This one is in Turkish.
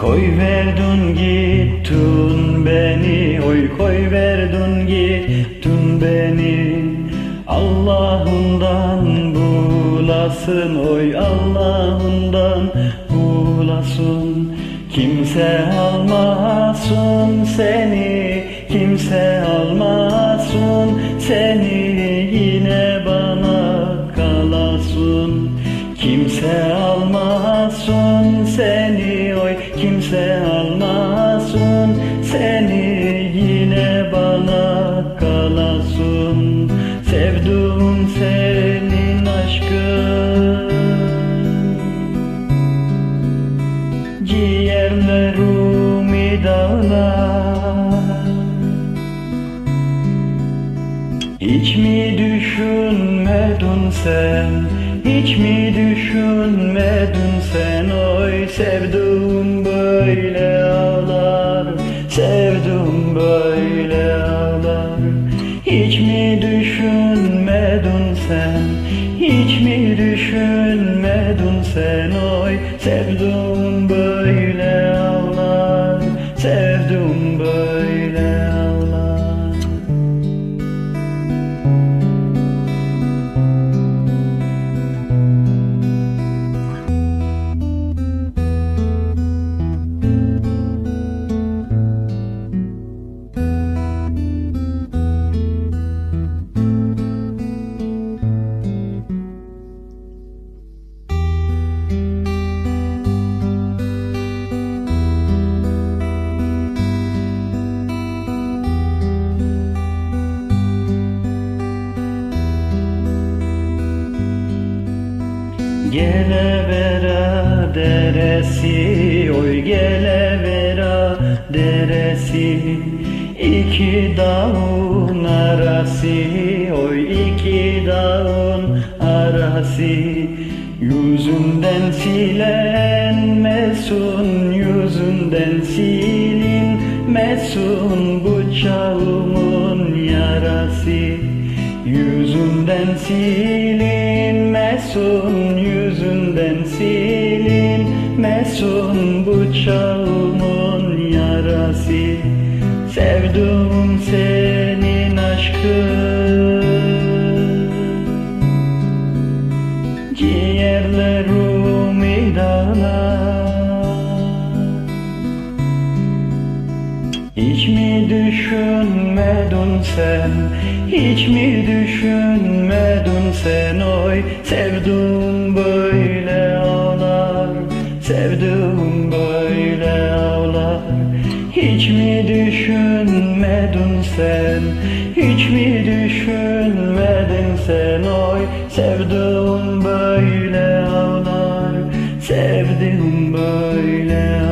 Koy verdin gittin beni Oy koy verdin gittin beni. Allah'ından bulasın Oy Allah'ından bulasın. Kimse almasın seni Kimse almasın seni. Yine bana kalasın. Kimse almasın seni kimse almasın. Seni Yine bana kalasın. Sevduğum senin aşkın. Ciğerlerimi dağlar Hiç mi düşünmedin sen? Hiç mi düşünmedin sen? Oy sevduğum Hiç mi düşünmedin sen? Hiç mi düşünmedin sen? Oy sevduğum Gelevera deresi oy gelevera deresi. İki dağın arası oy iki dağın arası. Yüzünden silenmesin yüzünden silinmesin bu çağımın Yüzünden silinmesin, yüzünden silinmesin bu çağımın yarası Sevduğum senin aşkın. Ciğerlerimi dağlar Hiç mi düşünmedin sen? Hiç mi düşünmedin sen? Oy sevduğum böyle ağlar. Sevduğum böyle ağlar. Hiç mi düşünmedin sen? Hiç mi düşünmedin sen? Oy sevduğum böyle ağlar. Sevdiğim böyle ağlar